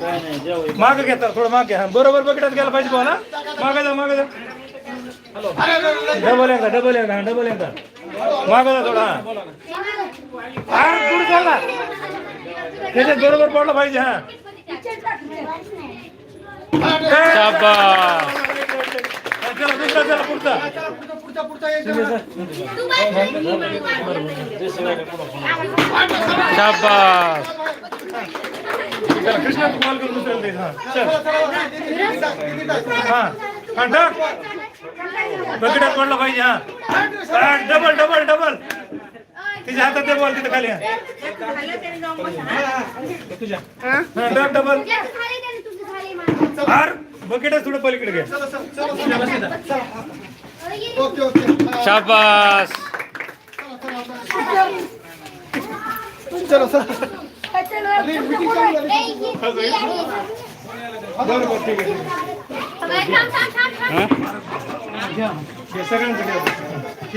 माग घेता थोडं माग घ्या. बरोबर बकेटात गेला पाहिजे बोला माग जा माग जा. डबल एकदा डबल एकदा डबल एकदा माग जा थोडा हा. दूर चालला त्याच्यात बरोबर पडलं पाहिजे हा. शाबास. हा, चला दुसरा चला पुढचा शाबास. कृष्णा तू कॉल करून दुसऱ्याला दे. हा चल. हा हा टाक बकेटात पडला पाहिजे हा. हा, डबल डबल डबल. तिच्या हातात ते बॉल तिथे खाली हा. डबल. हार बकेटच थोडं पलीकडे ओके ओके शाबास. चलो सर हे हे?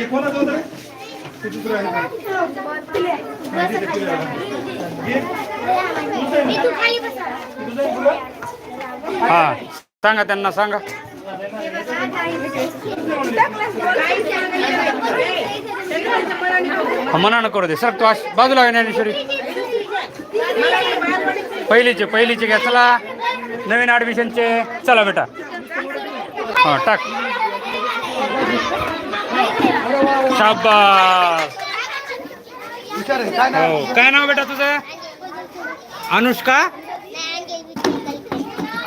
कोणाचं होतं? रे ते दुसरं आहे हा, सांगा त्यांना सांगा. हा, मनानं करू दे. सर तू अश- बाजूला आहे ज्ञानेश्वरी. पहिलीचे पहिलीचे घ्या चला. नवीन ॲडमिशनचे चला बेटा. हा टाक. शाबास. काय नाव हो काय नाव बेटा तुझं? अनुष्का?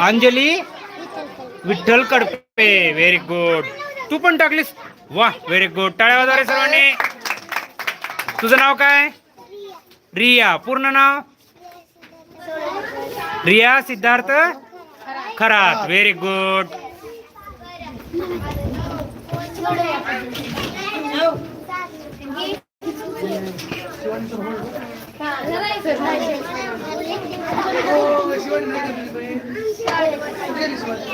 अंजली? विठ्ठल कडपे. व्हेरी गुड तू पण टाकलीस? वा व्हेरी गुड टाळ्या वाजवा रे सर्वांनी. तुझं नाव काय? रिया. पूर्ण नाव? रिया सिद्धार्थ? खरात. व्हेरी गुड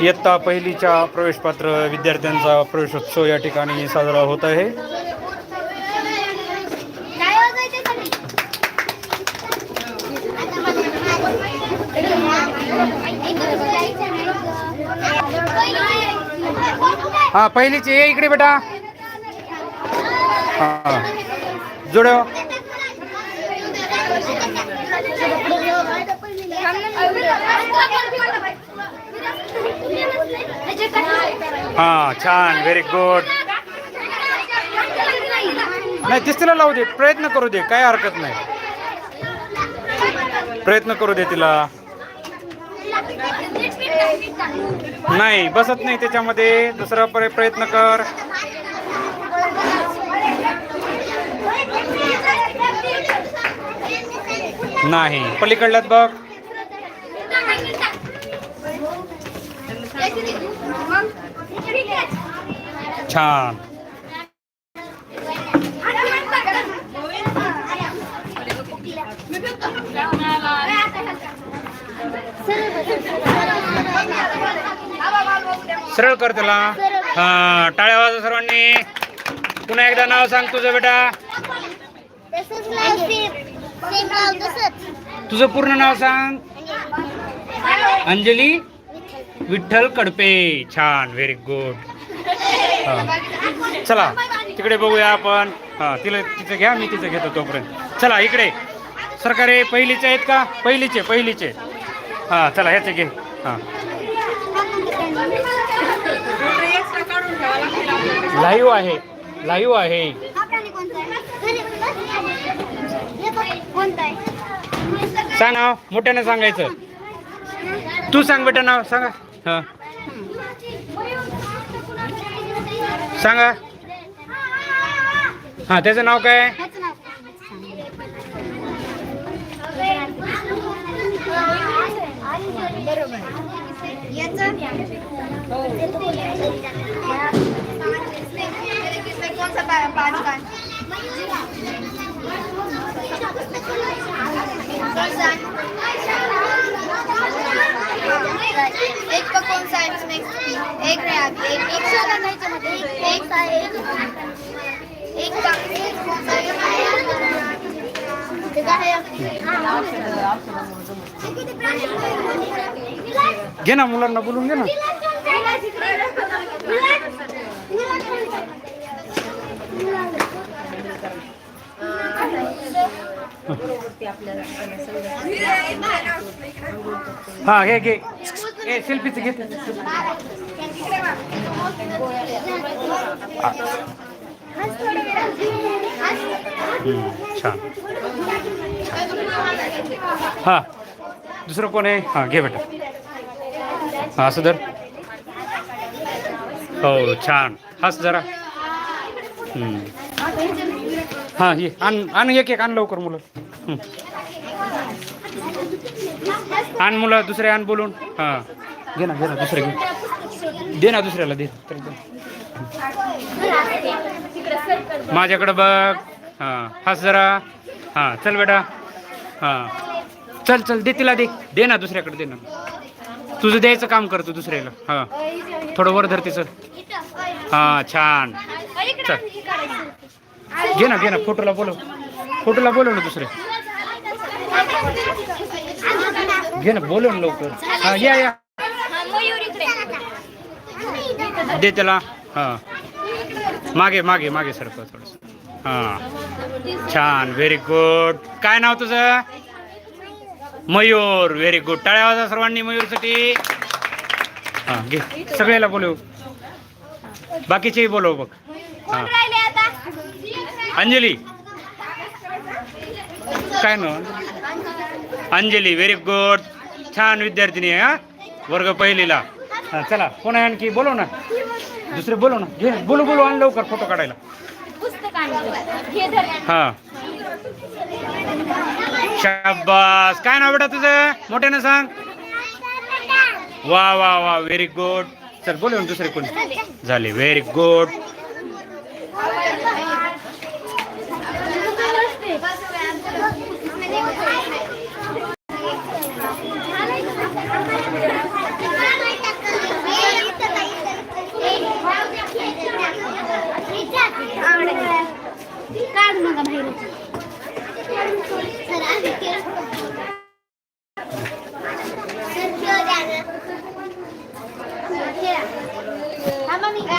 इयत्ता पहिलीच्या प्रवेशपात्र विद्यार्थ्यांचा प्रवेशोत्सव या ठिकाणी साजरा होत आहे. हा पहिलीची. ये इकडे बेटा. हा. जोड्यो. हा छान. व्हेरी गुड नाही तिसरीला लावू दे. प्रयत्न करू दे. काय हरकत नाही. प्रयत्न करू दे तिला. नाही बसत नाही त्याच्यामध्ये. दुसरा पर्याय प्रयत्न कर. नाही. पलीकडल्यात बघ. छान. सरळ कर त्याला. हा टाळ्या वाजा सर्वांनी. पुन्हा एकदा नाव सांग तुझं बेटा. तुझं पूर्ण नाव सांग. अंजली विठ्ठल कडपे. छान व्हेरी गुड चला तिकडे बघूया आपण. हा तिला तिचं घ्या मी तिचं घेतो तोपर्यंत. चला इकडे. सरकारे पहिलीचे आहेत का? पहिलीचे पहिलीचे. हा चला ह्याचे घे. हा. लाईव्ह आहे लाईव्ह आहे. सांग नाव मोठ्याने सांगायचं. तू सांग बेटा नाव सांगा. हा. सांगा. हा त्याचं नाव काय? एक पकवान सायन्स नेक्स्ट एक रॅप एक एक शोधा ह्याच्यामध्ये एक एक एक का- आहे? घे ना मुलांना बोलून घे ना. हा घे घे. ए सेल्फीच घे. छान. हा. दुसरं कोण आहे? हां घे बेटा. हां असं धर हो छान. हस जरा हां ये. आण आण एक एक आण लवकर मुलं. आण मुलं दुसरे आण बोलून. हां. घे ना घे ना दुसरे घे. दे ना दुसऱ्याला दे. तर माझ्याकडं बघ. हां. हस जरा हां चल बेटा. हां. चल चल दे तिला दे. दे ना दुसऱ्याकडे दे ना. तुझं द्यायचं काम करतो दुसऱ्याला. हा. थोडं वर धर तिचं हा छान. चल. घे ना घे ना फोटोला बोलव. फोटोला बोलव ना दुसरे. घे ना बोलव ना लवकर. हा या या. दे त्याला. हा. मागे मागे मागे सरकं थोडस. हा. छान व्हेरी गुड काय नाव तुझं? मयूर व्हेरी गुड टाळ्या वाजा सर्वांनी मयूरसाठी हा घे. सगळ्याला बोलव. बाकीचेही बोलव बघ. हा. अंजली. काय नाव अंजली व्हेरी गुड छान विद्यार्थिनी आहे हा. वर्ग पहिलीला. हा चला कोण आहे आणखी बोलव ना. दुसरे बोलव ना. घे बोलू बोलू आण लवकर फोटो काढायला. हा. शाबास. काय नाव बेटा तुझं? मोठ्यानं सांग. वा वा वा. व्हेरी गुड चल बोल दुसरे कोणी. झाले. Very good